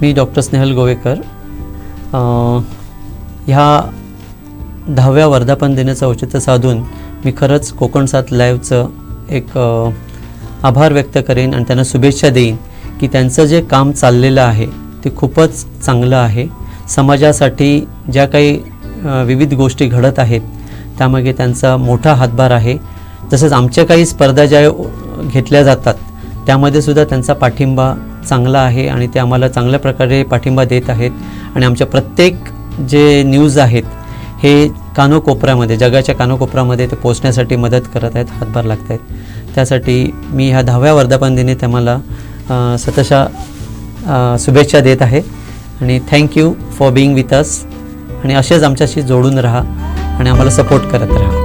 मी doctor Snehal Govekar. ह्या दहाव्या वर्धापन दिनाचं औचित्य साधून मी खरंच कोकण सात लाईव्हचं एक आभार व्यक्त करेन आणि त्यांना शुभेच्छा देईन की त्यांचं जे काम चाललेलं आहे ते खूपच चांगलं आहे. समाजासाठी ज्या काही विविध गोष्टी घडत आहेत त्यामागे त्यांचा मोठा हातभार आहे. तसंच आमच्या काही स्पर्धा ज्या घेतल्या जातात त्यामध्ये सुद्धा त्यांचा पाठिंबा चांगला आहे आणि ते आम्हाला चांगल्या प्रकारे पाठिंबा देत आहेत. आणि आमच्या प्रत्येक जे न्यूज आहेत हे कानोकोपऱ्यामध्ये जगाच्या कानोकोपऱ्यामध्ये ते पोचण्यासाठी मदत करत आहेत हातभार लागत आहेत. त्यासाठी मी ह्या दहाव्या वर्धापन दिनी त्याला सतशा शुभेच्छा देत आहे. आणि thank you for being with us आणि असेच आमच्याशी जोडून राहा आणि आम्हाला सपोर्ट करत राहा.